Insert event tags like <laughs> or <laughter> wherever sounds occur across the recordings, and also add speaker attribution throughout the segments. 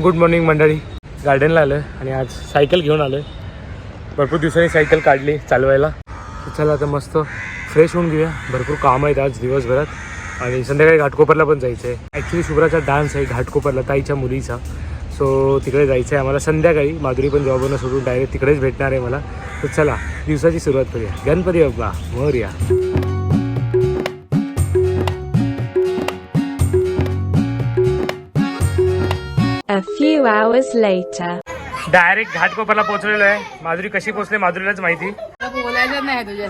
Speaker 1: Good morning मंडळी. गार्डनला आलं आहे आणि आज सायकल घेऊन आलो आहे भरपूर दिवसांनी सायकल काढली चालवायला. चला आता मस्त फ्रेश होऊन घेऊया. भरपूर काम आहेत आज दिवसभरात. आणि संध्याकाळी घाटकोपरला पण जायचं आहे ॲक्च्युली शुभ्राचा डान्स आहे घाटकोपरला ताईच्या मुलीचा. सो तिकडे जायचं आहे आम्हाला. संध्याकाळी माधुरी पण जॉबवरनं सोडून डायरेक्ट तिकडेच भेटणार आहे मला. तर चला दिवसाची सुरुवात करूया. Ganpati Bappa Morya.
Speaker 2: A few hours later.
Speaker 1: Direct घाटकोपरला पोहोचलेलो आहे. माधुरी कशी पोहोचले माधुरीलाच माहिती.
Speaker 3: बोलायचं नाही तुझ्या.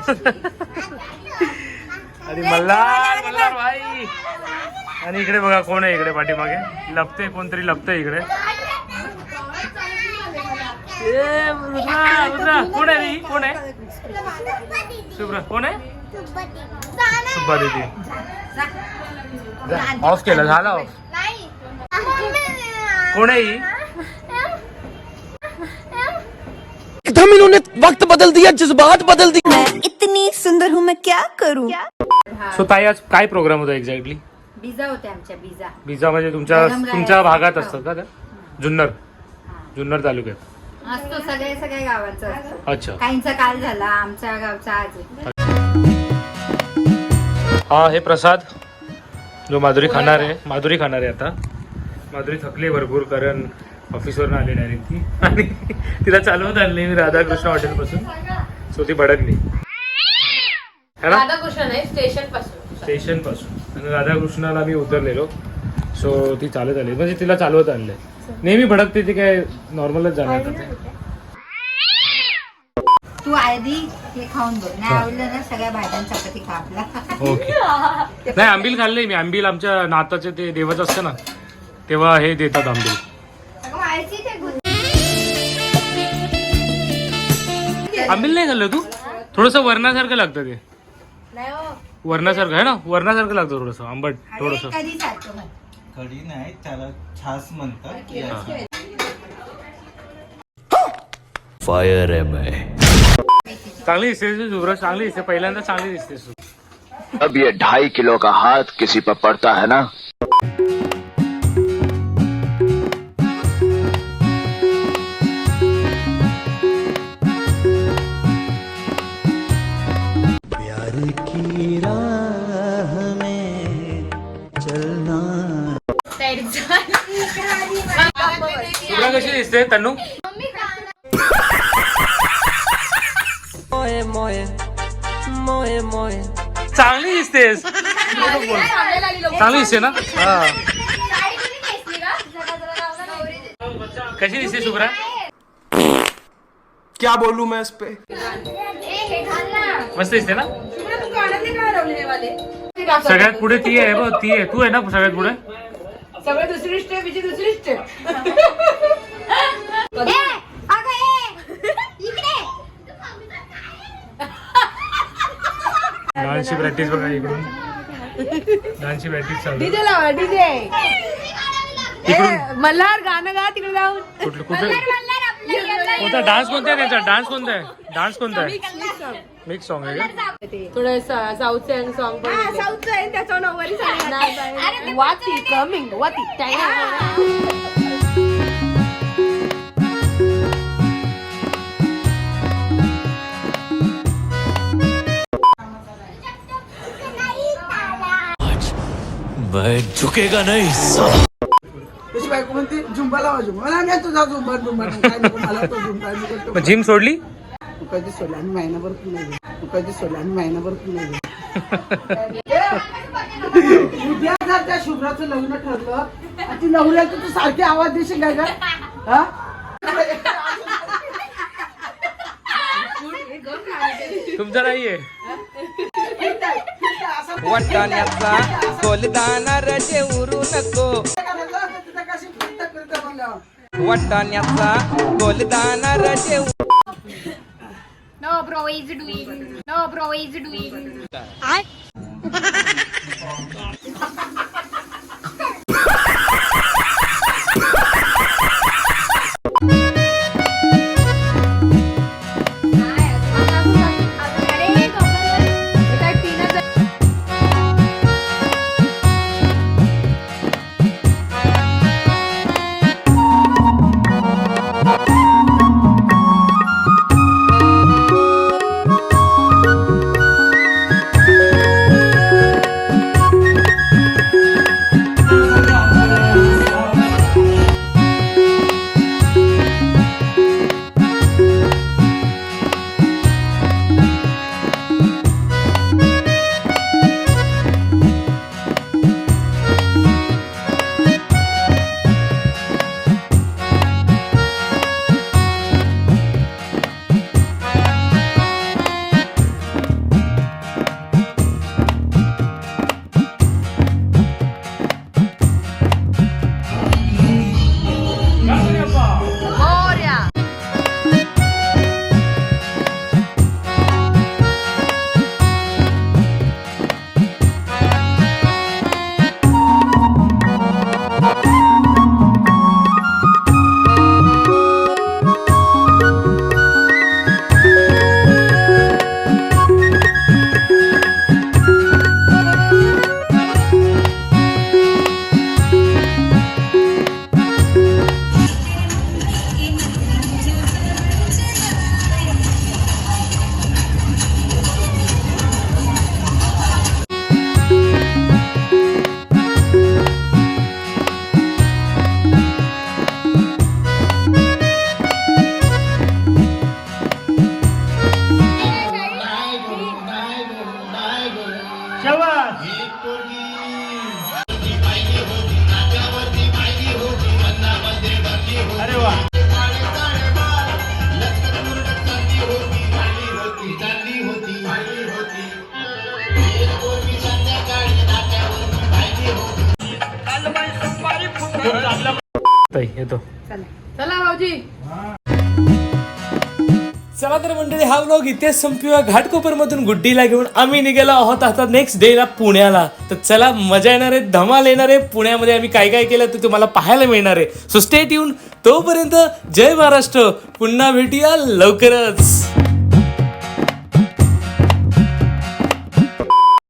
Speaker 1: आणि मल्हार मल्हार भाई. आणि इकडे बघा कोण आहे इकडे पाठीमागे. लपते कोणतरी लपतंय इकडे. ए, रुद्रा, रुद्रा, कोण आहे ही? कोण आहे? शुभ्रा कोण आहे? सुब्बा दीदी. ऑफ केलं. झालं ऑफ कोण आहे ही
Speaker 4: एकदम इन्होंने वक्त बदल दिया जज्बात बदल दिए
Speaker 5: मैं इतनी सुंदर हूँ मैं क्या करूँ?
Speaker 1: सो ताई आज काय प्रोग्राम होता एक्झॅक्टली
Speaker 3: बिजा होत्या आमच्या बिजा
Speaker 1: विजा म्हणजे तुमच्या
Speaker 3: गरम.
Speaker 1: तुमच्या भागात असतात का त्या? जुन्नर. जुन्नर तालुक्यात.
Speaker 3: असतो सगळे सगळ्या गावांचा असतो.
Speaker 1: अच्छा.
Speaker 3: काहींचा काल झाला आमच्या गावचा आज. आहे.
Speaker 1: हा हे प्रसाद. जो माधुरी खाणार आहे माधुरी खाणार आहे आता. माधुरी थकली भरपूर कारण ऑफिसवरून आली डायरेक्ट ती. आणि तिला चालवत आणली मी राधाकृष्ण हॉटेलपासून. सो ती भडकली. ना?
Speaker 6: राधाकृष्ण नाही
Speaker 1: स्टेशनपासून स्टेशनपासून आणि राधाकृष्णाला मी उतरलेलो. सो ती चालत आली. म्हणजे तिला चालवत आणलंय नेहमी भडकते ती काय नॉर्मलच जाणार ते.
Speaker 3: आधी हे खाऊन बघ. नाही आवडलं ना सगळ्या भाज्यांचा चपाती खा आपला.
Speaker 1: ओके. नाही आंबील खाल्लंय मी. आंबील आमच्या नाताचे ते देवाचं असतं ना. तेव्हा हे देतात आंबील आंबील नाही खाल्लं तू? थोडस वरणासारखं लागतं ते. वरणासारखं आहे ना? वरणासारखं लागतं थोडस आंबट थोडस.
Speaker 7: कढी नाही त्याला छास म्हणतात.
Speaker 4: फायर है
Speaker 1: चांगली दिसते तू चांगली दिसते. पहिल्यांदा चांगली दिसते तू.
Speaker 8: अब ये ढाई किलो का हाथ किसी पर पड़ता है ना?
Speaker 1: दिसते
Speaker 4: मोए
Speaker 1: चांगली दिसतेस. चांगली दिसते ना? हा. कशी दिसते शुभ्रा
Speaker 4: क्या बोलूं मैं इस पे?
Speaker 1: मस्त दिसते ना? सगळ्यात पुढे ती आहे बघ ती आहे. तू आहे ना सगळ्यात पुढे?
Speaker 6: सगळं दुसरी स्टेप हिची दुसरी स्टेप
Speaker 1: डान्सची प्रॅक्टिस बघा इकडून. डान्सची प्रॅक्टिस चालू.
Speaker 6: डीजे लावा डीजे.
Speaker 1: इकडून.
Speaker 6: मल्हार गाणं गा तिकडे जाऊन.
Speaker 1: कुठलं कुठे कोणता? डान्स कोणता आहे त्यांचा? डान्स कोणता आहे? डान्स कोणता आहे? मिक्स सॉन्ग आहे का?
Speaker 6: थोडं साऊथ सॉन्ग पण साऊथ आहे त्याच्यावर नऊवारी वाती कमिंग वाती.
Speaker 4: मैं झुकेगा नहीं।
Speaker 9: बायको म्हणते झुंबा लावा झुंबा. मला नाही तुझा झुंबा झुंबा नाही, काय नको मला तो झुंबा मी करतो.
Speaker 1: मग जिम सोडली?
Speaker 9: तू कधी सोडला आणि महिनाभर नाही गेला. तू कधी सोडला आणि महिनाभर तू नाही गेला. उद्या जर त्या शुभ्राचं लग्न ठरलं आणि ती नवऱ्याला तर तू सारखी आवाज देशील काय का हा?
Speaker 1: तुमचा नाहीये.
Speaker 4: वाटाण्याचा गोलदाना रजे उरू नको वाटाण्याचा गोलदाना रजे
Speaker 3: No bro is doing. No bro is doing. <laughs>
Speaker 1: ताई येतो.
Speaker 6: चला. भाऊजी.
Speaker 1: चला तर मंडळी हा व्लॉग इथेच संपूया. घाटकोपरमधून गुड्डीला घेऊन आम्ही निघालो आहोत आता नेक्स्ट डेला पुण्याला. तर चला मजा येणार आहे धमाल येणार आहे. पुण्यामध्ये आम्ही काय काय केलं ते तुम्हाला पाहायला मिळणार आहे. सो स्टेट येऊन तोपर्यंत जय महाराष्ट्र. पुन्हा भेटूया लवकरच.